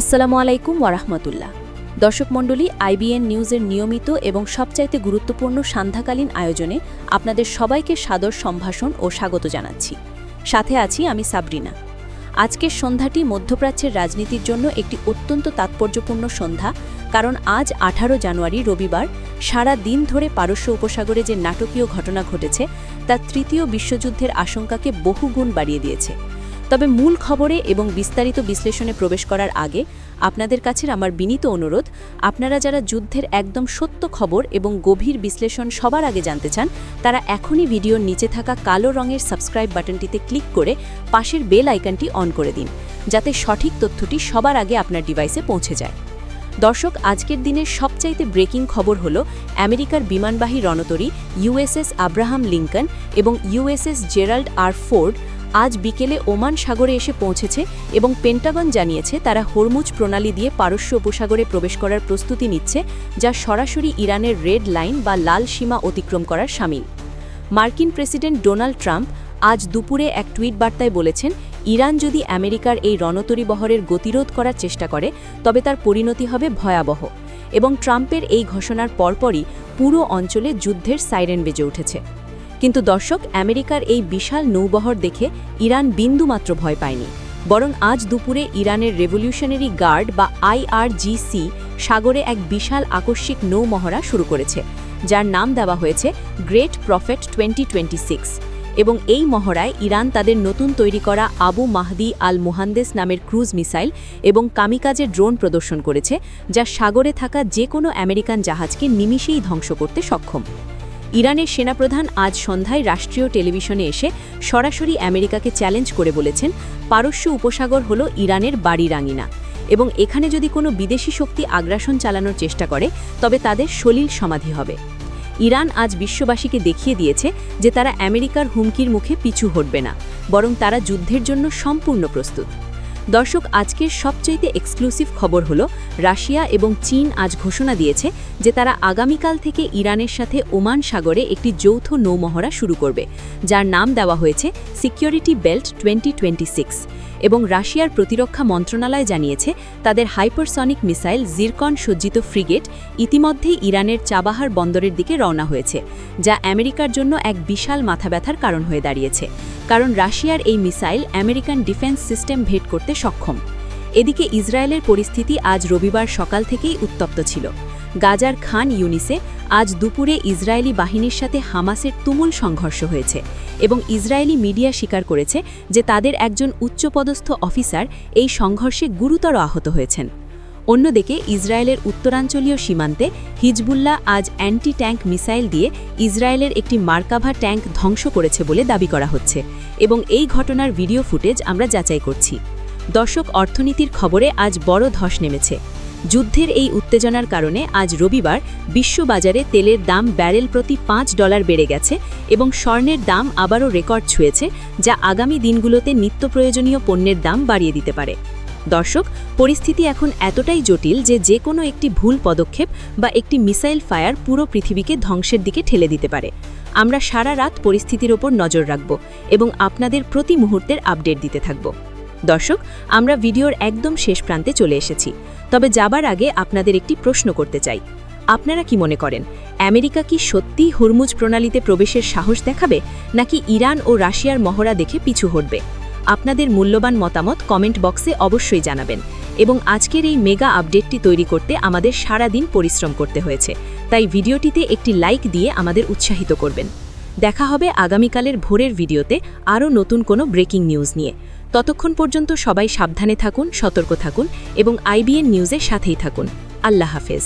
আসসালামু আলাইকুম ওয়ারাহমাতুল্লাহ। দর্শক মণ্ডলী, আইবিএন নিউজের নিয়মিত এবং সবচাইতে গুরুত্বপূর্ণ সান্ধ্যাকালীন আয়োজনে আপনাদের সবাইকে সাদর সম্ভাষণ ও স্বাগত জানাচ্ছি। সাথে আছি আমি সাবরিনা। আজকের সন্ধ্যাটি মধ্যপ্রাচ্যের রাজনীতির জন্য একটি অত্যন্ত তাৎপর্যপূর্ণ সন্ধ্যা, কারণ আজ আঠারো জানুয়ারি, রবিবার, সারা দিন ধরে পারস্য উপসাগরে যে নাটকীয় ঘটনা ঘটেছে, তা তৃতীয় বিশ্বযুদ্ধের আশঙ্কাকে বহুগুণ বাড়িয়ে দিয়েছে। তবে মূল খবরে এবং বিস্তারিত বিশ্লেষণে প্রবেশ করার আগে আপনাদের কাছে আমার বিনীত অনুরোধ, আপনারা যারা যুদ্ধের একদম সত্য খবর এবং গভীর বিশ্লেষণ সবার আগে জানতে চান, তারা এখনই ভিডিওর নিচে থাকা কালো রঙের সাবস্ক্রাইব বাটনটিতে ক্লিক করে পাশের বেল আইকনটি অন করে দিন, যাতে সঠিক তথ্যটি সবার আগে আপনার ডিভাইসে পৌঁছে যায়। দর্শক, আজকের দিনের সবচাইতে ব্রেকিং খবর হল আমেরিকার বিমানবাহী রণতরী ইউএসএস আব্রাহাম লিঙ্কন এবং ইউএসএস জেরাল্ড আর ফোর্ড আজ বিকেলে ওমান সাগরে এসে পৌঁছেছে এবং পেন্টাগন জানিয়েছে তারা হরমুজ প্রণালী দিয়ে পারস্য উপসাগরে প্রবেশ করার প্রস্তুতি নিচ্ছে, যা সরাসরি ইরানের রেড লাইন বা লাল সীমা অতিক্রম করার সামিল। মার্কিন প্রেসিডেন্ট ডোনাল্ড ট্রাম্প আজ দুপুরে এক টুইট বার্তায় বলেছেন, ইরান যদি আমেরিকার এই রণতরী বহরের গতিরোধ করার চেষ্টা করে, তবে তার পরিণতি হবে ভয়াবহ। এবং ট্রাম্পের এই ঘোষণার পরপরই পুরো অঞ্চলে যুদ্ধের সাইরেন বেজে উঠেছে। কিন্তু দর্শক, আমেরিকার এই বিশাল নৌবহর দেখে ইরান বিন্দুমাত্র ভয় পায়নি। বরং আজ দুপুরে ইরানের রেভলিউশনারি গার্ড বা আইআরজিসি সাগরে এক বিশাল আকস্মিক নৌমহড়া শুরু করেছে, যার নাম দেওয়া হয়েছে গ্রেট প্রফেট টোয়েন্টি এবং এই মহড়ায় ইরান তাদের নতুন তৈরি করা আবু মাহদি আল মুহান্দেস নামের ক্রুজ মিসাইল এবং কামিকাজে ড্রোন প্রদর্শন করেছে, যা সাগরে থাকা যে কোনো আমেরিকান জাহাজকে নিমিষেই ধ্বংস করতে সক্ষম। ইরানের সেনাপ্রধান আজ সন্ধ্যায় রাষ্ট্রীয় টেলিভিশনে এসে সরাসরি আমেরিকাকে চ্যালেঞ্জ করে বলেছেন, পারস্য উপসাগর হল ইরানের বাড়ি রাঙিনা এবং এখানে যদি কোনো বিদেশি শক্তি আগ্রাসন চালানোর চেষ্টা করে, তবে তাদের সলিল সমাধি হবে। ইরান আজ বিশ্ববাসীকে দেখিয়ে দিয়েছে যে তারা আমেরিকার হুমকির মুখে পিছু হটবে না, বরং তারা যুদ্ধের জন্য সম্পূর্ণ প্রস্তুত। দর্শক, আজকের সবচেয়ে এক্সক্লুসিভ খবর হল, রাশিয়া এবং চীন আজ ঘোষণা দিয়েছে যে তারা আগামীকাল থেকে ইরানের সাথে ওমান সাগরে একটি যৌথ নৌমহড়া শুরু করবে, যার নাম দেওয়া হয়েছে সিকিউরিটি বেল্ট টোয়েন্টি এবং রাশিয়ার প্রতিরক্ষা মন্ত্রণালয় জানিয়েছে তাদের হাইপারসনিক মিসাইল জিরকন সজ্জিত ফ্রিগেট ইতিমধ্যেই ইরানের চাবাহার বন্দরের দিকে রওনা হয়েছে, যা আমেরিকার জন্য এক বিশাল মাথা ব্যথার কারণ হয়ে দাঁড়িয়েছে। কারণ রাশিয়ার এই মিসাইল আমেরিকান ডিফেন্স সিস্টেম ভেট করতে সক্ষম। এদিকে ইসরায়েলের পরিস্থিতি আজ রবিবার সকাল থেকেই উত্তপ্ত ছিল। গাজার খান ইউনিসে আজ দুপুরে ইসরায়েলি বাহিনীর সাথে হামাসের তুমুল সংঘর্ষ হয়েছে এবং ইসরায়েলি মিডিয়া স্বীকার করেছে যে তাদের একজন উচ্চপদস্থ অফিসার এই সংঘর্ষে গুরুতর আহত হয়েছেন। অন্যদিকে ইসরায়েলের উত্তরাঞ্চলীয় সীমান্তে হিজবুল্লাহ আজ অ্যান্টি ট্যাঙ্ক মিসাইল দিয়ে ইসরায়েলের একটি মার্কাভা ট্যাঙ্ক ধ্বংস করেছে বলে দাবি করা হচ্ছে এবং এই ঘটনার ভিডিও ফুটেজ আমরা যাচাই করছি। দর্শক অর্থনীতির খবরে আজ বড় ধস নেমেছে। যুদ্ধের এই উত্তেজনার কারণে আজ রবিবার বিশ্ববাজারে তেলের দাম ব্যারেল প্রতি পাঁচ ডলার বেড়ে গেছে এবং স্বর্ণের দাম আবারও রেকর্ড ছুঁয়েছে, যা আগামী দিনগুলোতে নিত্য প্রয়োজনীয় পণ্যের দাম বাড়িয়ে দিতে পারে। দর্শক, পরিস্থিতি এখন এতটাই জটিল যে যে কোনো একটি ভুল পদক্ষেপ বা একটি মিসাইল ফায়ার পুরো পৃথিবীকে ধ্বংসের দিকে ঠেলে দিতে পারে। আমরা সারা রাত পরিস্থিতির ওপর নজর রাখব এবং আপনাদের প্রতি মুহূর্তের আপডেট দিতে থাকব। দর্শক, আমরা ভিডিওর একদম শেষ প্রান্তে চলে এসেছি। তবে যাবার আগে আপনাদের একটি প্রশ্ন করতে চাই। আপনারা কি মনে করেন, আমেরিকা কি সত্যিই হুরমুজ প্রণালীতে প্রবেশের সাহস দেখাবে, নাকি ইরান ও রাশিয়ার মহড়া দেখে পিছু হটবে? আপনাদের মূল্যবান মতামত কমেন্ট বক্সে অবশ্যই জানাবেন এবং আজকের এই মেগা আপডেটটি তৈরি করতে আমাদের সারা দিন পরিশ্রম করতে হয়েছে। তাই ভিডিওটিতে একটি লাইক দিয়ে আমাদের উৎসাহিত করবেন। দেখা হবে আগামীকালের ভোরের ভিডিওতে আরও নতুন কোনো ব্রেকিং নিউজ নিয়ে। ততক্ষণ পর্যন্ত সবাই সাবধানে থাকুন, সতর্ক থাকুন এবং আইবিএন নিউজের সাথেই থাকুন। আল্লাহ হাফেজ।